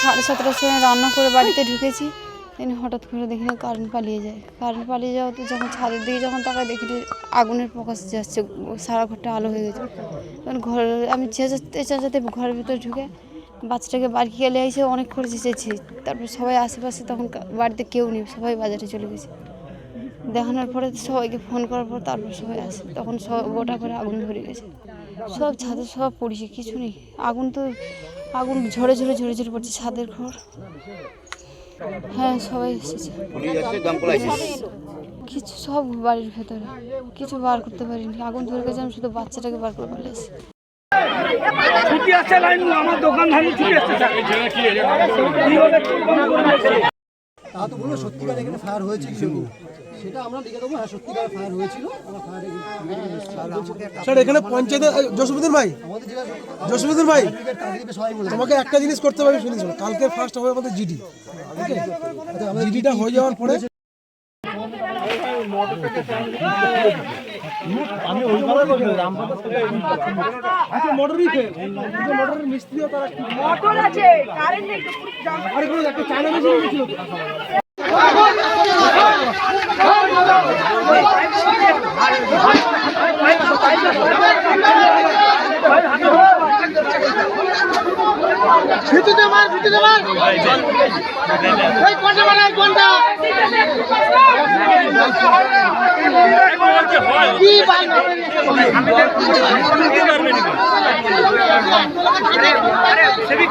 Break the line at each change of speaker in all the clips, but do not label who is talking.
সাড়ে সতেরোর সময় রান্না করে বাড়িতে ঢুকেছি। তিনি হঠাৎ করে দেখি কারেন্ট পালিয়ে যায়। কারেন্ট পালিয়ে যাওয়া তো যখন ছাদের দিকে যখন তাকায় দেখি আগুনের প্রকাশ যাচ্ছে, সারা ঘরটা আলো হয়ে গেছে। তখন ঘর, আমি চেঁচাতে চেঁচাতে ঘরের ভিতরে ঢুকে বাচ্চাটাকে বাড়ি গেলে এসে অনেক করে চেঁচেছি তারপর সবাই আশেপাশে তখন বাড়িতে কেউ নেই, সবাই বাজারে চলে গেছে। দেখানোর পরে সবাইকে ফোন করার পর তারপর সবাই আসে। তখন সব গোটা করে আগুন ধরে গেছে। সব ছাদে সব পড়েছে কিছু নেই। আগুন তো আগুন ঝরে ঝরে ঝরে ঝরে পড়ছে ছাদের ঘর। হ্যাঁ সবাই এসেছে। কিছু সব বাড়ির ভেতরে। কিছু বার করতে পারিনি। আগুন ধরে গেছে আমি শুধু বাচ্চাটাকে বার করে ফেলেছি
ছুটি আসছে লাইন আমার দোকান ধানি ছুটি দিয়েছে?
তা তো বলল সত্যিকার এখানে ফায়ার হয়েছে কি সেটা আমরা লিখে দেবো। হ্যাঁ সত্যিকার ফায়ার হয়েছিল। আমরা ফায়ার
স্যার এখানে পঞ্চায়েতে জসীমুদ্দিন ভাই।
আমাদের
ভাই
টার্গেটে সবাই বলে
তোমাকে একটা জিনিস করতে হবে আমি কালকে ফার্স্ট হবে আমাদের জিডি জিডিটা হয়ে যাওয়ার পরে আচ্ছা মোটরই ফেল। মোটরের মিস্ত্রিও তারা
মোটর আছে কারেন্ট নেই তো পুরো জাম।
আরে কোনো একটা চায়না মেশিন ভিতরে
মার ভিতরে মার ওই কোনটা মারাই কোনটা কি বাল সেবিক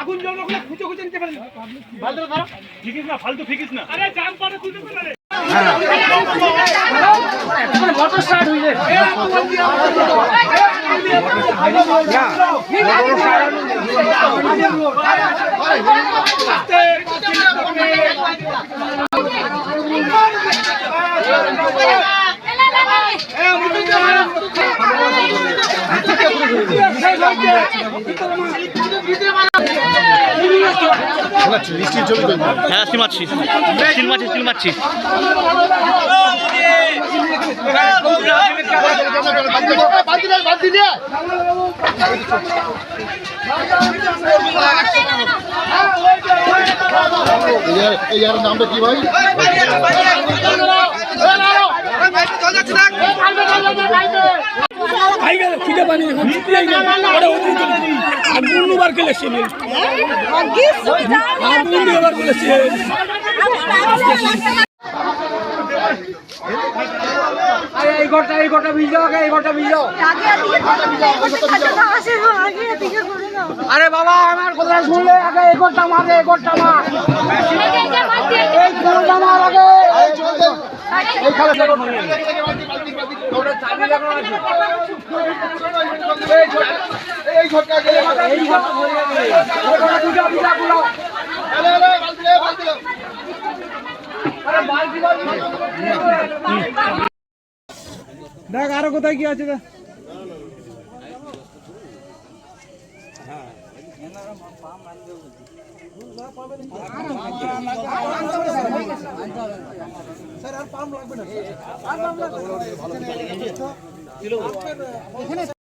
আগুন জ্বলবে ওখানে খুঁজে খুঁজে নিতে পারেন। না ফালতু ফিকিস না। আরে জাম পারে খুঁজে পেলে
হ্যাঁ স্টিল মারছি। স্টিল মারছি স্টিল মারছি।
এই নামটা কি ভাই?
খিদে পানি ওরা ওদিন চলে সে এবার বলেছে এই ঘরটা এই ঘরটা ভিজ দাও এই ঘরটা ভিজ। দাও আরে বাবা আমার কথা শুনলে আগে এই ঘরটা মার এই ঘরটা মার। এই ঘরটা মার আগে। এই খালে দেখ আরও কোথায় কি আছে দেখ।
স্যার আর পাম্প লাগবে না